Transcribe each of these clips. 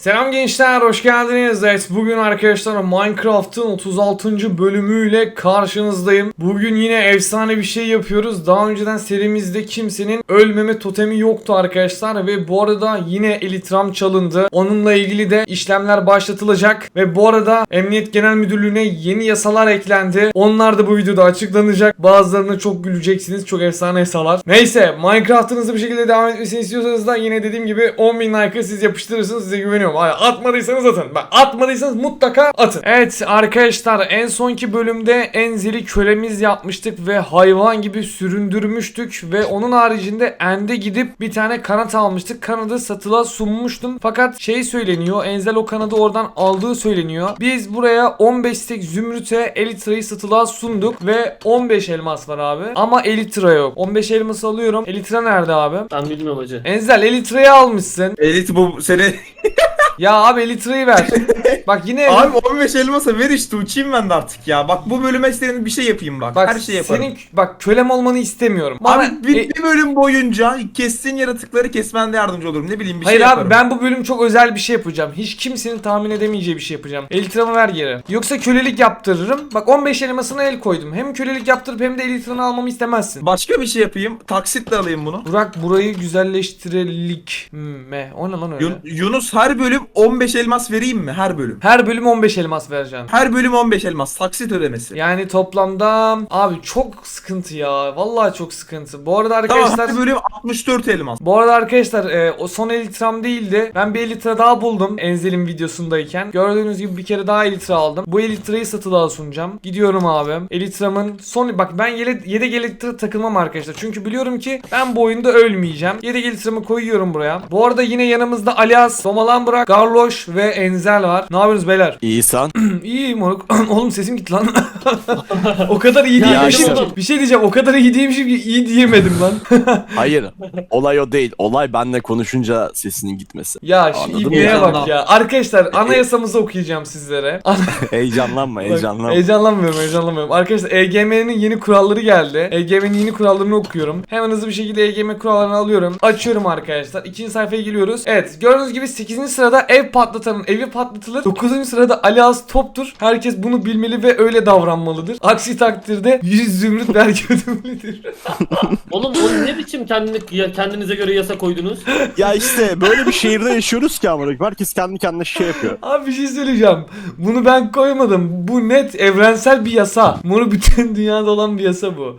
Selam gençler, hoş geldiniz. Evet, bugün arkadaşlar Minecraft'ın 36. bölümüyle karşınızdayım. Bugün yine efsane bir şey yapıyoruz. Daha önceden serimizde kimsenin ölmeme totemi yoktu arkadaşlar ve bu arada yine Elitram çalındı. Onunla ilgili de işlemler başlatılacak ve bu arada Emniyet Genel Müdürlüğü'ne yeni yasalar eklendi. Onlar da bu videoda açıklanacak. Bazılarına çok güleceksiniz. Çok efsane yasalar. Neyse, Minecraft'ınızı bir şekilde devam etmesini istiyorsanız da yine dediğim gibi 10.000 like'ı siz yapıştırırsınız. Size güveniyorum. Hayır, atmadıysanız atın. Bak atmadıysanız mutlaka atın. Evet arkadaşlar en sonki bölümde Enzil'i kölemiz yapmıştık ve hayvan gibi süründürmüştük ve onun haricinde End'e gidip bir tane kanat almıştık. Kanadı satıla sunmuştum. Fakat şey söyleniyor. Enzel o kanadı oradan aldığı söyleniyor. Biz buraya 15 stek zümrüte elitrayı satıla sunduk ve 15 elmas var abi. Ama elitra yok. 15 elması alıyorum. Elitra nerede abi? Ben bilmiyorum hacı. Enzel elitrayı almışsın. Elit bu seni. Ya abi elitrayı ver. Bak yine Abi 15 elmasa ver işte uçayım ben de artık ya. Bak bu bölüme senin bir şey yapayım bak. bak Her şey yaparım. senin bak kölem olmanı istemiyorum. Bana- Abi bir, E, bir bölüm boyunca kestiğin yaratıkları kesmende yardımcı olurum. Ne bileyim bir Hayır şey abi yaparım. ben bu bölüm çok özel bir şey yapacağım. Hiç kimsenin tahmin edemeyeceği bir şey yapacağım. Elitramı ver geri. Yoksa kölelik yaptırırım. Bak 15 elmasına el koydum. Hem kölelik yaptırıp hem de elitranı almamı istemezsin. Başka bir şey yapayım. Taksitle alayım bunu. Burak burayı güzelleştirelik mi? O ne lan öyle? Yun- Yunus her bölüm 15 elmas vereyim mi? Her bölüm. Her bölüm 15 elmas vereceğim. Her bölüm 15 elmas. Taksit ödemesi. Yani toplamda abi çok sıkıntı ya. Vallahi çok sıkıntı. Bu arada Tamam arkadaşlar her bölüm 64 elmas. Bu arada arkadaşlar e, o son elitram değildi. Ben bir elitra daha buldum Enzel'in videosundayken. Gördüğünüz gibi bir kere daha elitra aldım. Bu elitrayı satılığa sunacağım. Gidiyorum abi. Elitramın son bak ben yele, yedek elitra takılmam arkadaşlar. Çünkü biliyorum ki ben bu oyunda ölmeyeceğim. Yedek elitramı koyuyorum buraya. Bu arada yine yanımızda Alias, Somalan Burak, Garloş ve Enzel var. Ne yapıyorsunuz beyler? İyisan. iyi moruk. Oğlum sesim gitti lan. o kadar iyi değilmişim ki. Bir şey diyeceğim. O kadar iyi değilmişim ki iyi diyemedim lan. Hayır. Olay o değil. Olay benle konuşunca sesinin gitmesi. Ya şu Anladın ibneye bak ya. Arkadaşlar anayasamızı okuyacağım sizlere. Ana- Heyecanlanma, Bak, heyecanlanma. heyecanlanmıyorum, heyecanlanmıyorum. Arkadaşlar EGM'nin yeni kuralları geldi. EGM'nin yeni kurallarını okuyorum. Hemen hızlı bir şekilde EGM kurallarını alıyorum. Açıyorum arkadaşlar. İkinci sayfaya geliyoruz. Evet, gördüğünüz gibi 8. sırada ev patlatanın evi patlatılır. 9. sırada Ali Ağız toptur. Herkes bunu bilmeli ve öyle davranmalıdır. Aksi takdirde 100 zümrüt vergi ödemelidir. Oğlum oğlum ne biçim kendini, ya kendinize göre yasa koydunuz? Ya işte böyle bir şehirde yaşıyoruz ki amına. koyayım. Herkes kendi kendine şey yapıyor. Abi bir şey söyleyeceğim. Bunu ben koymadım. Bu net evrensel bir yasa. Bunu bütün dünyada olan bir yasa bu.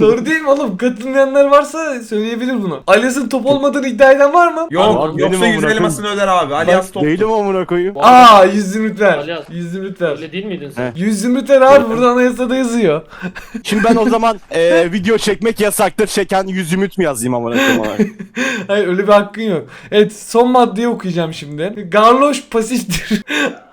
Doğru değil mi oğlum? Katılmayanlar varsa söyleyebilir bunu. Alias'ın top olmadığını iddia eden var mı? Yok Abi, yoksa benim 100 amına elmasını öder abi. Alias top. Değilim amına koyayım. Aa 100 zümrüt ver. Alias. 100 zümrüt ver. Öyle değil miydin sen? He. 100 zümrüt ver abi burada anayasada yazıyor. Şimdi ben o zaman e, video çekmek yasaktır çeken yüzümüt mü yazayım amına koyayım? ona? Hayır öyle bir hakkın yok. Evet son maddeyi okuyacağım şimdi. Garloş pasiftir.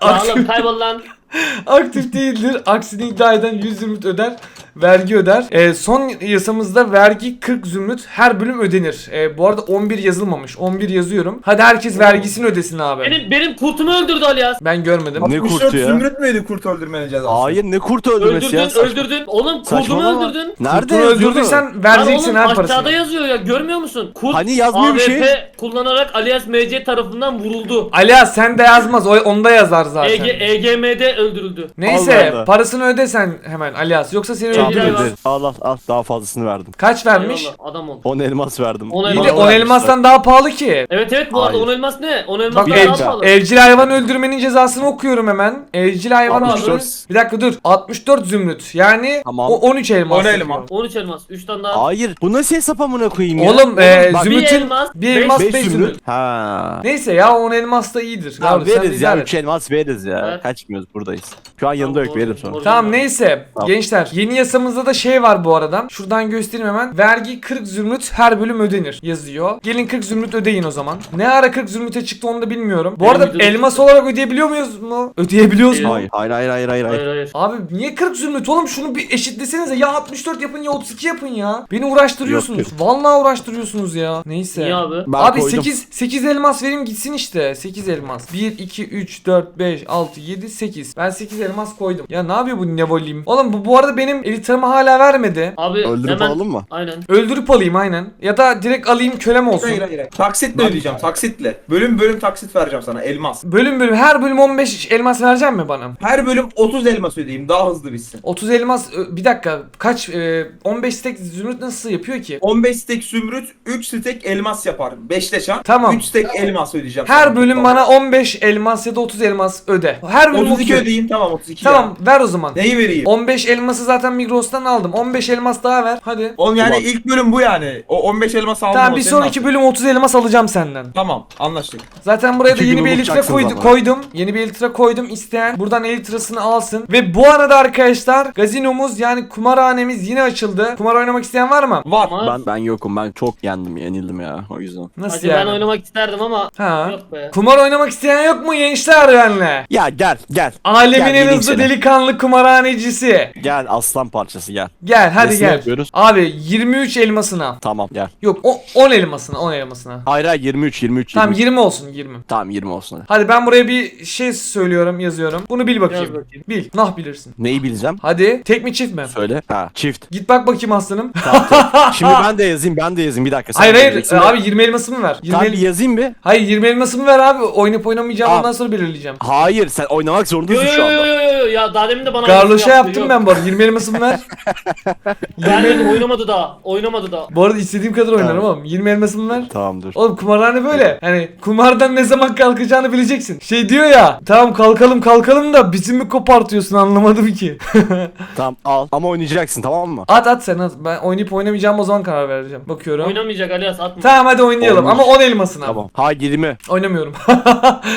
Ya oğlum kaybol lan. Aktif değildir. Aksini iddia eden 100 zümrüt öder. Vergi öder. Ee, son yasamızda vergi 40 zümrüt her bölüm ödenir. Ee, bu arada 11 yazılmamış. 11 yazıyorum. Hadi herkes vergisini ödesin abi. Benim benim kurtumu öldürdü Alias. Ben görmedim. Ne 64 kurtu ya? zümrüt müydü kurt öldürmenin cezası? Hayır ne kurt öldürmesi Öldürdün ya? Saçma- öldürdün. Oğlum kurtumu Saçmalama. öldürdün. Nerede Kurtunu yazıyordu? öldürdüysen vereceksin her aşağıda parasını. yazıyor ya görmüyor musun? Kurt Hani yazmıyor bir AWP şey. kullanarak Alias MC tarafından vuruldu. Aliya sen de yazmaz. O onda yazar zaten. EG, EGM'de öldürüldü. Neyse Allah parasını ödesen hemen Alias. Yoksa seni Tamam, öldürürüz. Tamam. Öldü. Al al al daha fazlasını verdim. Kaç vermiş? Eyvallah, adam ol. 10 elmas verdim. On İyi elmas de 10 vermişler. elmastan daha pahalı ki. Evet evet bu arada Hayır. 10 elmas ne? 10 elmas Bak daha ev, daha pahalı. evcil hayvan öldürmenin cezasını okuyorum hemen. Evcil hayvan 64. öldürme. Bir dakika dur. 64 zümrüt. Yani Tamam. o 13 elmas. 10 yapıyor. elmas. 13 elmas. 3 tane daha. Hayır. Bu nasıl hesap amına koyayım ya? Oğlum e, bak- zümrütün Bir elmas, bir beş- elmas 5 5 zümrüt. zümrüt. Ha. Neyse ya 10 elmas da iyidir. Tamam Yavrum, sen veririz ya. idare 3 et. elmas veririz ya. Evet. Kaçmıyoruz buradayız. Şu an yanında yok Doğru, veririm sonra. Tamam neyse Tamam. gençler yeni yasamızda da şey var bu arada. Şuradan göstereyim hemen. Vergi 40 zümrüt her bölüm ödenir yazıyor. Gelin 40 zümrüt ödeyin o zaman. Ne ara 40 zümrüte çıktı onu da bilmiyorum. Bu Benim arada videoda elmas olarak ödeyebiliyor muyuz mu? Ödeyebiliyoruz mu? Hayır hayır hayır hayır hayır. Hayır hayır. Abi niye 40 zümrüt oğlum şunu bir eşitlesenize ya 64 yapın ya 32 yapın ya. Beni uğraştırıyorsunuz. Yok, Vallahi uğraştırıyorsunuz ya. Neyse. Niye abi? Ben Abi koydum. 8 8 elmas vereyim gitsin işte. 8 elmas. 1 2 3 4 5 6 7 8. Ben 8 elmas koydum. Ya ne yapıyor bu Nevolim? Oğlum bu bu arada benim elitramı hala vermedi. Abi Öldürüp hemen... alalım mı? Aynen. Öldürüp alayım aynen. Ya da direkt alayım kölem olsun. Hayır hayır hayır. Taksitle ödeyeceğim taksitle. Bölüm bölüm taksit vereceğim sana elmas. Bölüm bölüm her bölüm 15 elmas verecek mi bana? Her bölüm 30 elmas ödeyeyim daha hızlı bitsin. 30 elmas bir dakika kaç e, 15 stek zümrüt nasıl yapıyor ki? 15 stek zümrüt, 3 stek elmas yapar. 5 de çarp. Tamam. 3 stek elmas ödeyeceğim. Her bölüm bana 15 elmas ya da 30 elmas öde. Her bölüm 32 30. ödeyeyim tamam 32 Tamam ver o zaman. Neyi vereyim? 15 elması zaten Migros'tan aldım. 15 elmas daha ver. Hadi. Oğlum yani Tamam. ilk bölüm bu yani. O 15 elmas aldım. Tamam o bir senin sonraki hakkın. bölüm 30 elmas alacağım senden. Tamam anlaştık. Zaten buraya da İki yeni gün bir elitre unutacaksınız koydu, ama. koydum. Yeni bir elitre koydum. İsteyen buradan elitrasını alsın. Ve bu arada arkadaşlar gazinomuz yani kumarhanemiz yine açıldı. Kumar oynamak isteyen var mı? Var. Ama Ben ben yokum. Ben çok yendim, yenildim ya o yüzden. Nasıl yani? ben oynamak isterdim ama Ha. yok be. Kumar oynamak isteyen yok mu gençler benle? Ya gel gel. Alemin Gel, en geleyim hızlı seni. delikanlı kumarhanecisi. Gel aslan parçası gel. Gel hadi Nesini gel. yapıyoruz? Abi 23 elmasına. Tamam gel. Yok o 10 elmasına 10 elmasına. Hayır hayır 23 23 Tamam 23. 20 olsun 20. Tamam 20 olsun hadi. Hadi ben buraya bir şey söylüyorum yazıyorum. Bunu bil bakayım. Yaz bakayım. Bil. Nah bilirsin. Neyi bileceğim? Hadi tek mi çift mi? Söyle. Ha çift. Git bak bakayım aslanım. Tamam. Şimdi ben de yazayım ben de yazayım bir dakika. sen hayır hayır abi 20 elmasımı ver. 20 Tamam el- bir yazayım bir. Hayır 20 elmasımı ver abi. Oynayıp oynamayacağım Tamam. ondan sonra belirleyeceğim. Hayır sen oynamak zorundasın yo şu yo anda. yo yo yo ya daha demin de bana Garloşa yaptı, yaptım yok. ben bu arada. 20 elmasımı ver. Gelmedi oynamadı daha. Oynamadı daha. bu arada istediğim kadar oynarım Tamam. oğlum. 20 elmasımı ver. Tamam dur. Oğlum kumarhane böyle. Hani kumardan ne zaman kalkacağını bileceksin. Şey diyor ya. Tamam kalkalım kalkalım da bizi mi kopartıyorsun anlamadım ki. Tamam al. Ama oynayacaksın tamam mı? at at sen at. Ben oynayıp oynamayacağım o zaman karar vereceğim. Bakıyorum. Oynamayacak Alias atma. Tamam hadi oynayalım Olmuş. ama 10 elmasına. Tamam. Ha 20. Oynamıyorum.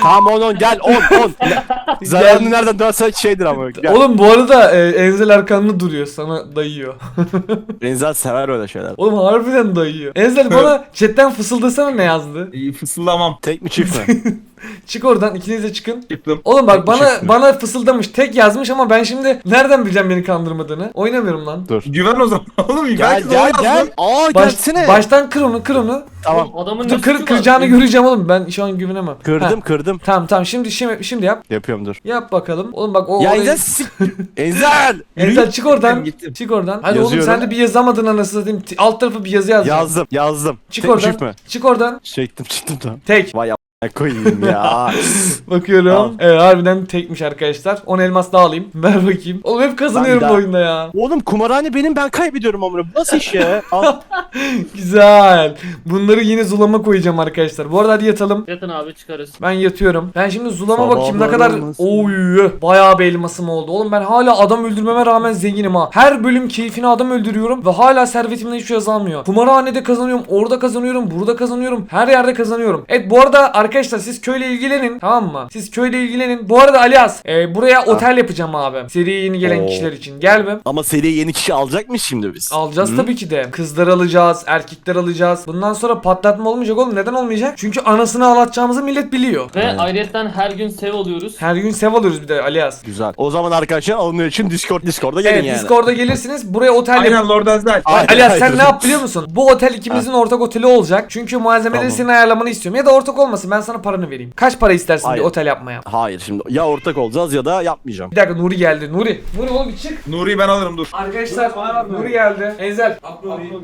Tamam 10 10 gel 10 10. Zararını nereden dönsen şeydir ama. Gel. Oğlum bu arada e, Enzel arkanlı duruyor sana dayıyor. Renzel sever öyle şeyler. Oğlum harbiden dayıyor. Enzel bana chatten fısıldasana ne yazdı. İyi fısıldamam. Tek mi çift mi? Çık oradan ikiniz de çıkın. Çıktım. Oğlum bak bana çıktı. bana fısıldamış tek yazmış ama ben şimdi nereden bileceğim beni kandırmadığını? Oynamıyorum lan. Dur. Güven o zaman. Oğlum Gel belki de o gel yazdı. gel. Aa Baş- gelsene. baştan kır onu kır onu. Tamam. Adamın Dur kır, kıracağını göreceğim oğlum ben şu an güvenemem. Kırdım Ha, kırdım. Tamam tamam şimdi şimdi şimdi yap. Yapıyorum dur. Yap bakalım. Oğlum bak o Ya orayı- Enzel sik. Enzel. Enzel çık oradan. Gittim, gittim. Çık oradan. Hadi oğlum Yazıyorum. sen de bir yazamadın anasını satayım. T- Alt tarafı bir yazı yaz. Yazdım yazdım. Çık Tek oradan. çift mi? Çık oradan. Çektim çıktım tamam. Tek. Vay koyayım ya. Bakıyorum. Al. Evet harbiden tekmiş arkadaşlar. 10 elmas daha alayım. Ver bakayım. Oğlum hep kazanıyorum Ben bu oyunda ya. Oğlum kumarhane benim ben kaybediyorum amına. Bu nasıl iş ya? Al. Güzel. Bunları yine zulama koyacağım arkadaşlar. Bu arada hadi yatalım. Yatın abi çıkarız. Ben yatıyorum. Ben şimdi zulama Sabahlar bakayım ne kadar olmasın. oy bayağı bir elmasım oldu. Oğlum ben hala adam öldürmeme rağmen zenginim ha. Her bölüm keyfine adam öldürüyorum ve hala servetimden hiçbir şey azalmıyor. Kumarhanede kazanıyorum, orada kazanıyorum, burada kazanıyorum. Her yerde kazanıyorum. Evet bu arada arkadaşlar siz köyle ilgilenin tamam mı? Siz köyle ilgilenin. Bu arada Alias e, buraya otel yapacağım abi. Seriye yeni gelen Oo. kişiler için. Gel be. Ama seriye yeni kişi alacak mı şimdi biz? Alacağız Hı? tabii ki de. Kızlar alacağız, erkekler alacağız. Bundan sonra patlatma olmayacak oğlum. Neden olmayacak? Çünkü anasını ağlatacağımızı millet biliyor. Ve Evet. ayrıyetten her gün sev oluyoruz. Her gün sev alıyoruz bir de Alias. Güzel. O zaman arkadaşlar alınıyor için Discord Discord'a gelin Evet yani. Discord'a gelirsiniz. Buraya otel yap- Aynen Lord Enzel. Ay- Alias sen ne yap biliyor musun? Bu otel ikimizin ortak oteli olacak. Çünkü malzemeleri Tamam. senin ayarlamanı istiyorum. Ya da ortak olmasın ben sana paranı vereyim. Kaç para istersin Hayır. bir otel yapmaya? Hayır şimdi ya ortak olacağız ya da yapmayacağım. Bir dakika Nuri geldi. Nuri. Nuri oğlum bir çık. Nuri'yi ben alırım dur. Arkadaşlar Nuri geldi. Enzel.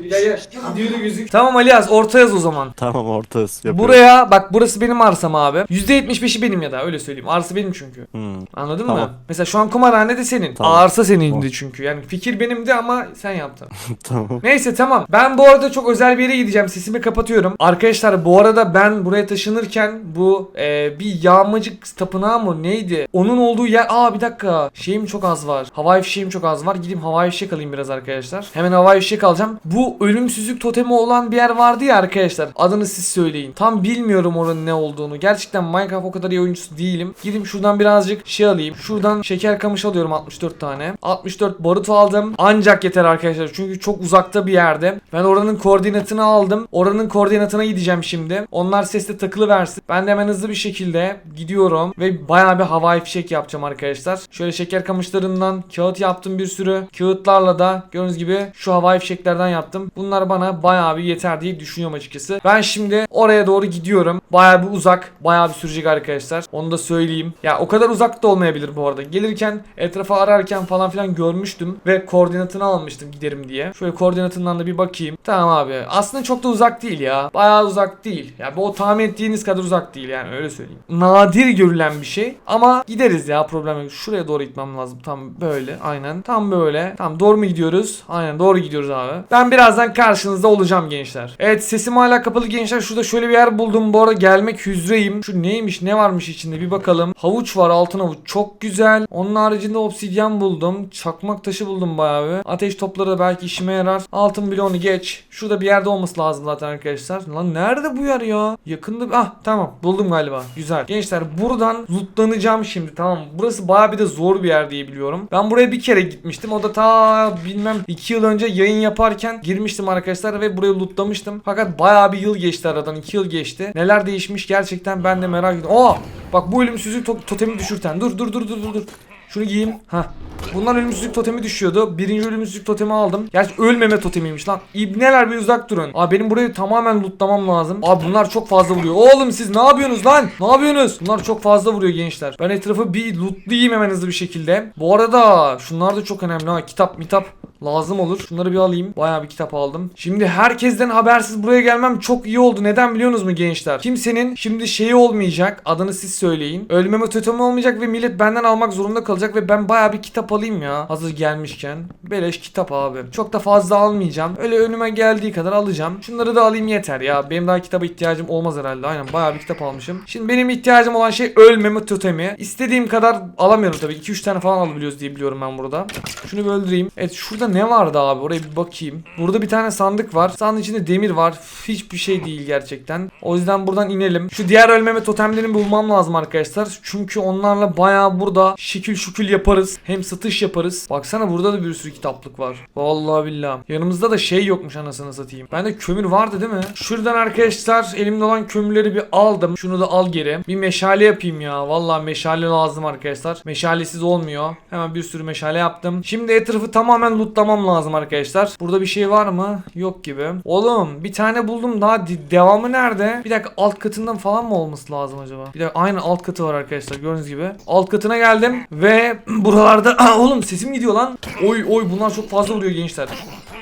Gel gel. Videoda gözük. Tamam Alias orta yaz o zaman. Tamam ortağız. Yapıyoruz. Buraya bak burası benim arsam abi. %75'i benim ya da öyle söyleyeyim. Arsa benim çünkü. Hmm. Anladın Tamam. mı? Mesela şu an kumarhane de senin. Tamam. Arsa senindi Tamam. çünkü. Yani fikir benimdi ama sen yaptın. tamam. Neyse tamam. Ben bu arada çok özel bir yere gideceğim. Sesimi kapatıyorum. Arkadaşlar bu arada ben buraya taşınırken bu e, bir yağmacık tapınağı mı neydi? Onun olduğu yer... Aa bir dakika. Şeyim çok az var. Havai fişeğim çok az var. Gideyim havai fişek alayım biraz arkadaşlar. Hemen havai fişek alacağım. Bu ölümsüzlük totemi olan bir yer vardı ya arkadaşlar. Adını siz söyleyin. Tam bilmiyorum oranın ne olduğunu. Gerçekten Minecraft o kadar iyi oyuncusu değilim. Gideyim şuradan birazcık şey alayım. Şuradan şeker kamış alıyorum 64 tane. 64 barut aldım. Ancak yeter arkadaşlar. Çünkü çok uzakta bir yerde. Ben oranın koordinatını aldım. Oranın koordinatına gideceğim şimdi. Onlar sesle takılı versin. Versin. Ben de hemen hızlı bir şekilde gidiyorum ve bayağı bir havai fişek yapacağım arkadaşlar. Şöyle şeker kamışlarından kağıt yaptım bir sürü. Kağıtlarla da gördüğünüz gibi şu havai fişeklerden yaptım. Bunlar bana bayağı bir yeter diye düşünüyorum açıkçası. Ben şimdi oraya doğru gidiyorum. Bayağı bir uzak. Bayağı bir sürecek arkadaşlar. Onu da söyleyeyim. Ya o kadar uzak da olmayabilir bu arada. Gelirken etrafa ararken falan filan görmüştüm ve koordinatını almıştım giderim diye. Şöyle koordinatından da bir bakayım. Tamam abi. Aslında çok da uzak değil ya. Bayağı uzak değil. Ya bu o tahmin ettiğiniz kadar uzak değil yani öyle söyleyeyim. Nadir görülen bir şey ama gideriz ya problem yok. Şuraya doğru gitmem lazım. Tam böyle aynen. Tam böyle. Tam doğru mu gidiyoruz? Aynen doğru gidiyoruz abi. Ben birazdan karşınızda olacağım gençler. Evet sesim hala kapalı gençler. Şurada şöyle bir yer buldum. Bu arada gelmek üzereyim. Şu neymiş ne varmış içinde bir bakalım. Havuç var altın havuç. Çok güzel. Onun haricinde obsidyen buldum. Çakmak taşı buldum bayağı bir. Ateş topları da belki işime yarar. Altın bloğunu geç. Şurada bir yerde olması lazım zaten arkadaşlar. Lan nerede bu yer ya? Yakında ah tamam buldum galiba. Güzel. Gençler buradan lootlanacağım şimdi tamam? Burası bayağı bir de zor bir yer diye biliyorum. Ben buraya bir kere gitmiştim. O da ta bilmem 2 yıl önce yayın yaparken girmiştim arkadaşlar ve burayı lootlamıştım. Fakat bayağı bir yıl geçti aradan. 2 yıl geçti. Neler değişmiş gerçekten ben de merak ediyorum. Oo! Bak bu ölümsüzlük to- totemi düşürten. Dur dur dur dur dur. Şunu giyeyim. Ha. Bundan ölümsüzlük totemi düşüyordu. Birinci ölümsüzlük totemi aldım. Gerçi ölmeme totemiymiş lan. İbneler bir uzak durun. Abi benim burayı tamamen lootlamam lazım. Abi bunlar çok fazla vuruyor. Oğlum siz ne yapıyorsunuz lan? Ne yapıyorsunuz? Bunlar çok fazla vuruyor gençler. Ben etrafı bir lootlayayım hemen hızlı bir şekilde. Bu arada şunlar da çok önemli ha. Kitap mitap lazım olur. Şunları bir alayım. Bayağı bir kitap aldım. Şimdi herkesten habersiz buraya gelmem çok iyi oldu. Neden biliyorsunuz mu gençler? Kimsenin şimdi şeyi olmayacak. Adını siz söyleyin. Ölmeme totemi olmayacak ve millet benden almak zorunda kalacak ve ben bayağı bir kitap alayım ya. Hazır gelmişken. Beleş kitap abi. Çok da fazla almayacağım. Öyle önüme geldiği kadar alacağım. Şunları da alayım yeter ya. Benim daha kitaba ihtiyacım olmaz herhalde. Aynen bayağı bir kitap almışım. Şimdi benim ihtiyacım olan şey ölmeme totemi. İstediğim kadar alamıyorum tabii. 2-3 tane falan alabiliyoruz diye biliyorum ben burada. Şunu bir öldüreyim. Evet şurada ne vardı abi? Oraya bir bakayım. Burada bir tane sandık var. Sandığın içinde demir var. Hiçbir şey değil gerçekten. O yüzden buradan inelim. Şu diğer ölmeme totemlerini bulmam lazım arkadaşlar. Çünkü onlarla bayağı burada şekil şukül yaparız. Hem satış yaparız. Baksana burada da bir sürü kitaplık var. Vallahi billahi. Yanımızda da şey yokmuş anasını satayım. Bende kömür vardı değil mi? Şuradan arkadaşlar elimde olan kömürleri bir aldım. Şunu da al geri. Bir meşale yapayım ya. Vallahi meşale lazım arkadaşlar. Meşalesiz olmuyor. Hemen bir sürü meşale yaptım. Şimdi etrafı tamamen lootlamam lazım arkadaşlar. Burada bir şey var mı? Yok gibi. Oğlum bir tane buldum daha devamı nerede? Bir dakika alt katından falan mı olması lazım acaba? Bir dakika aynı alt katı var arkadaşlar gördüğünüz gibi. Alt katına geldim ve buralarda oğlum sesim gidiyor lan. Oy oy bunlar çok fazla vuruyor gençler.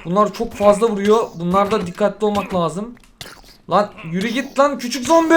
Bunlar çok fazla vuruyor. Bunlarda dikkatli olmak lazım. Lan yürü git lan küçük zombi.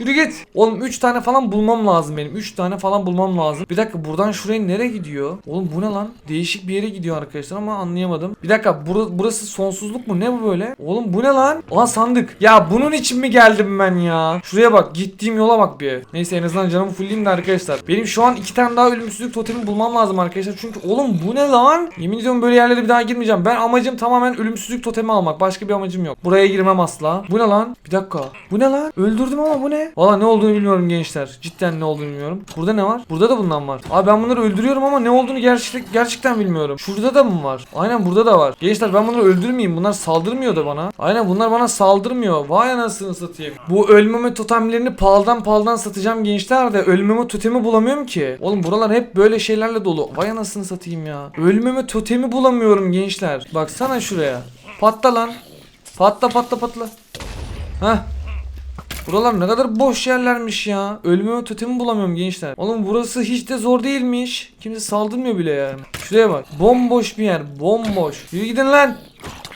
Yürü git. Oğlum 3 tane falan bulmam lazım benim. 3 tane falan bulmam lazım. Bir dakika buradan şuraya nereye gidiyor? Oğlum bu ne lan? Değişik bir yere gidiyor arkadaşlar ama anlayamadım. Bir dakika bura- burası sonsuzluk mu? Ne bu böyle? Oğlum bu ne lan? Aa sandık. Ya bunun için mi geldim ben ya? Şuraya bak. Gittiğim yola bak bir. Neyse en azından canımı fullleyeyim de arkadaşlar. Benim şu an iki tane daha ölümsüzlük totemi bulmam lazım arkadaşlar. Çünkü oğlum bu ne lan? Yemin ediyorum böyle yerlere bir daha girmeyeceğim. Ben amacım tamamen ölümsüzlük totemi almak. Başka bir amacım yok. Buraya girmem asla. Bu ne lan? Bir dakika. Bu ne lan? Öldürdüm ama bu ne? Valla ne olduğunu bilmiyorum gençler. Cidden ne olduğunu bilmiyorum. Burada ne var? Burada da bundan var. Abi ben bunları öldürüyorum ama ne olduğunu gerçekten gerçekten bilmiyorum. Şurada da mı var? Aynen burada da var. Gençler ben bunları öldürmeyeyim. Bunlar saldırmıyor da bana. Aynen bunlar bana saldırmıyor. Vay anasını satayım. Bu ölmeme totemlerini pahalıdan pahalıdan satacağım gençler de ölmeme totemi bulamıyorum ki. Oğlum buralar hep böyle şeylerle dolu. Vay anasını satayım ya. Ölmeme totemi bulamıyorum gençler. Baksana şuraya. Patla lan. Patla patla patla. Heh. Buralar ne kadar boş yerlermiş ya. Ölmeme totemi bulamıyorum gençler. Oğlum burası hiç de zor değilmiş. Kimse saldırmıyor bile yani. Şuraya bak. Bomboş bir yer. Bomboş. Yürü gidin lan.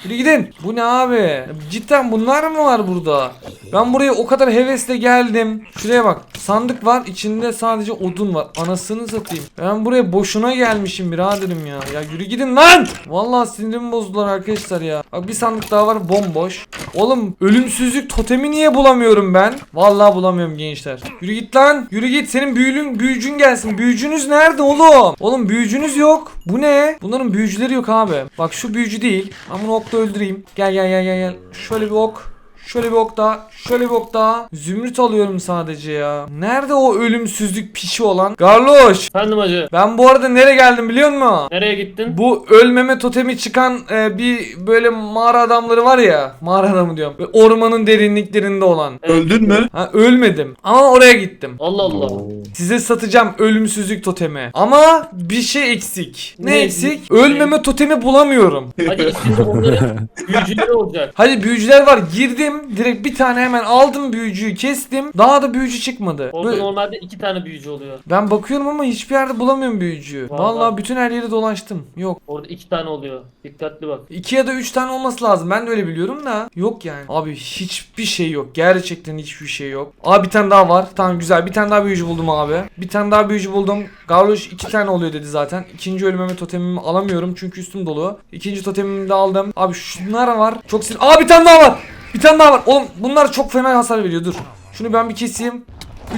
Yürü gidin. Bu ne abi? Cidden bunlar mı var burada? Ben buraya o kadar hevesle geldim. Şuraya bak. Sandık var. içinde sadece odun var. Anasını satayım. Ben buraya boşuna gelmişim biraderim ya. Ya yürü gidin lan. Vallahi sinirimi bozdular arkadaşlar ya. Bak bir sandık daha var bomboş. Oğlum ölümsüzlük totemi niye bulamıyorum ben? Vallahi bulamıyorum gençler. Yürü git lan. Yürü git. Senin büyülün büyücün gelsin. Büyücünüz nerede oğlum? Oğlum büyücünüz yok. Bu ne? Bunların büyücüleri yok abi. Bak şu büyücü değil. Ben bunu okla öldüreyim. Gel gel gel gel gel. Şöyle bir ok. Şöyle bir ok daha. Şöyle bir ok daha. Zümrüt alıyorum sadece ya. Nerede o ölümsüzlük pişi olan? Garloş. Efendim hacı. Ben bu arada nereye geldim biliyor musun? Nereye gittin? Bu ölmeme totemi çıkan e, bir böyle mağara adamları var ya. Mağara adamı diyorum. Böyle ormanın derinliklerinde olan. Öldün mü? Ha ölmedim. Ama oraya gittim. Allah Allah. Size satacağım ölümsüzlük totemi. Ama bir şey eksik. Ne, Ne? eksik? Ne? Ölmeme totemi bulamıyorum. Hacı içinde onların büyücüleri olacak. Hadi büyücüler var. Girdim. Direkt bir tane hemen aldım büyücüyü kestim. Daha da büyücü çıkmadı. Orada Böyle- normalde iki tane büyücü oluyor. ben bakıyorum ama hiçbir yerde bulamıyorum büyücüyü. Vallahi var. bütün her yeri dolaştım. Yok. Orada iki tane oluyor. Dikkatli bak. İki ya da üç tane olması lazım. Ben de öyle biliyorum da. Yok yani. Abi hiçbir şey yok. Gerçekten hiçbir şey yok. Abi bir tane daha var. Tamam güzel. Bir tane daha büyücü buldum abi. Bir tane daha büyücü buldum. Garloş iki tane oluyor dedi zaten. İkinci ölmeme totemimi alamıyorum çünkü üstüm dolu. İkinci totemimi de aldım. Abi şunlar var. Çok sinir. Aa bir tane daha var. Bir tane daha var. Oğlum bunlar çok fena hasar veriyor. Dur. Şunu ben bir keseyim.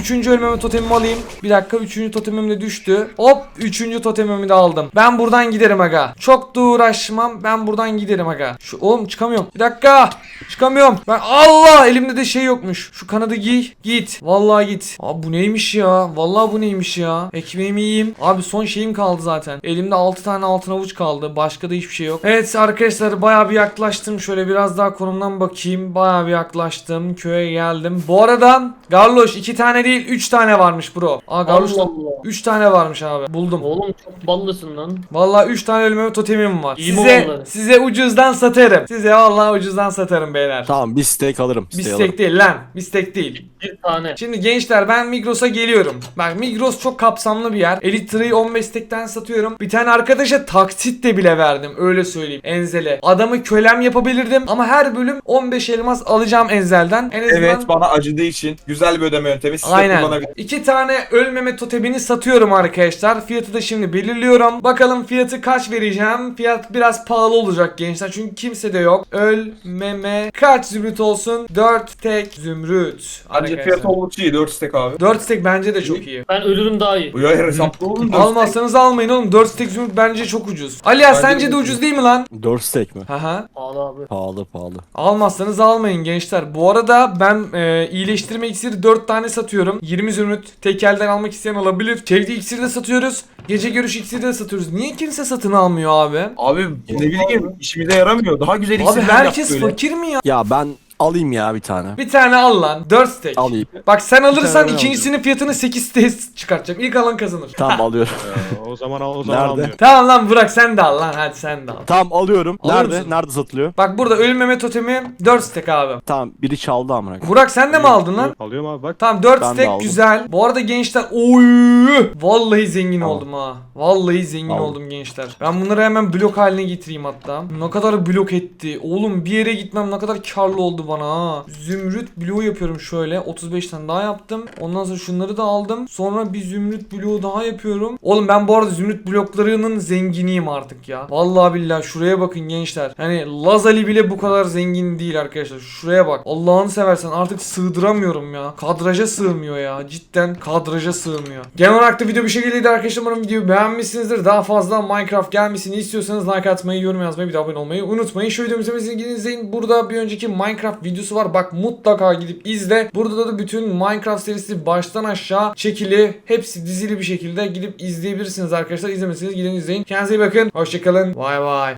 Üçüncü ölmeme totemimi alayım. Bir dakika üçüncü totemim de düştü. Hop üçüncü totemimi de aldım. Ben buradan giderim aga. Çok da uğraşmam. Ben buradan giderim aga. Şu oğlum çıkamıyorum. Bir dakika. Çıkamıyorum. Ben Allah elimde de şey yokmuş. Şu kanadı giy. Git. Vallahi git. Abi bu neymiş ya? Vallahi bu neymiş ya? Ekmeğimi yiyeyim. Abi son şeyim kaldı zaten. Elimde 6 tane altın avuç kaldı. Başka da hiçbir şey yok. Evet arkadaşlar bayağı bir yaklaştım. Şöyle biraz daha konumdan bakayım. Bayağı bir yaklaştım. Köye geldim. Bu arada Garloş 2 tane değil 3 tane varmış bro. Aa Allah Allah. 3 tane varmış abi. Buldum. Oğlum çok ballısın lan. Vallahi 3 tane ölmeme totemim var. İyi mi size vallahi? size ucuzdan satarım. Size vallahi ucuzdan satarım beyler. Tamam bir steak alırım. Bir steak alırım. steak değil lan. Bir steak değil. Bir tane. Şimdi gençler ben Migros'a geliyorum. Bak Migros çok kapsamlı bir yer. Elitre'yi 15 stekten satıyorum. Bir tane arkadaşa taksit de bile verdim. Öyle söyleyeyim. Enzel'e. Adamı kölem yapabilirdim. Ama her bölüm 15 elmas alacağım Enzel'den. En azından... Evet bana acıdığı için güzel bir ödeme yöntemi siz Aynen. İki tane ölmeme totemini satıyorum arkadaşlar. Fiyatı da şimdi belirliyorum. Bakalım fiyatı kaç vereceğim. Fiyat biraz pahalı olacak gençler. Çünkü kimse de yok. Ölmeme kaç zümrüt olsun? 4 tek zümrüt. Bence fiyat oldukça iyi 4 stek abi. 4 stek bence de çok iyi. Ben ölürüm daha iyi. Bu ya hesaplı olun 4 Almazsanız almayın oğlum. 4 stek zümrüt bence çok ucuz. Ali ya Bence sence de ucuz değil mi lan? 4 steak mi? Haha. Pahalı abi. Pahalı pahalı. Almazsanız almayın gençler. Bu arada ben e, iyileştirme iksiri 4 tane satıyorum. 20 zümrüt tekelden almak isteyen alabilir. Çevre iksiri de satıyoruz. Gece görüş iksiri de satıyoruz. Niye kimse satın almıyor abi? Abi ne bileyim işimize yaramıyor. Daha güzel Abi herkes yap böyle. fakir mi ya? Ya ben alayım ya bir tane. Bir tane al lan. 4 steak. Alayım. Bak sen alırsan tane ikincisinin fiyatını 8 steak çıkartacağım. İlk alan kazanır. Tamam alıyorum. Ee, o zaman o zaman Nerede? almıyorum. Tamam lan bırak sen de al lan. Hadi sen de al. tamam alıyorum. Alır Nerede? mısın? Nerede satılıyor? Bak burada ölmeme totemi 4 steak abi. Tamam biri çaldı amına. koyayım. Burak sen de mi aldın lan? Alıyorum abi bak. Tamam 4 Ben de steak aldım. güzel. Bu arada gençler oy vallahi zengin Tamam. oldum ha. Vallahi zengin Aldım. oldum gençler. Ben bunları hemen blok haline getireyim hatta. Ne kadar blok etti. Oğlum bir yere gitmem ne kadar karlı oldu bana ha. Zümrüt bloğu yapıyorum şöyle. 35 tane daha yaptım. Ondan sonra şunları da aldım. Sonra bir zümrüt bloğu daha yapıyorum. Oğlum ben bu arada zümrüt bloklarının zenginiyim artık ya. Vallahi billahi şuraya bakın gençler. Hani Lazali bile bu kadar zengin değil arkadaşlar. Şuraya bak. Allah'ını seversen artık sığdıramıyorum ya. Kadraja sığmıyor ya. Cidden kadraja sığmıyor. Genel olarak da video bir şekildeydi arkadaşlar. Umarım videoyu beğenmişsinizdir. Daha fazla Minecraft gelmesini istiyorsanız like atmayı, yorum yazmayı, bir de abone olmayı unutmayın. Şu videomuzu izlemenizi gidin izleyin. Burada bir önceki Minecraft videosu var. Bak mutlaka gidip izle. Burada da bütün Minecraft serisi baştan aşağı çekili. Hepsi dizili bir şekilde gidip izleyebilirsiniz arkadaşlar. İzlemeseniz gidin izleyin. Kendinize iyi bakın. Hoşçakalın. Bay bay.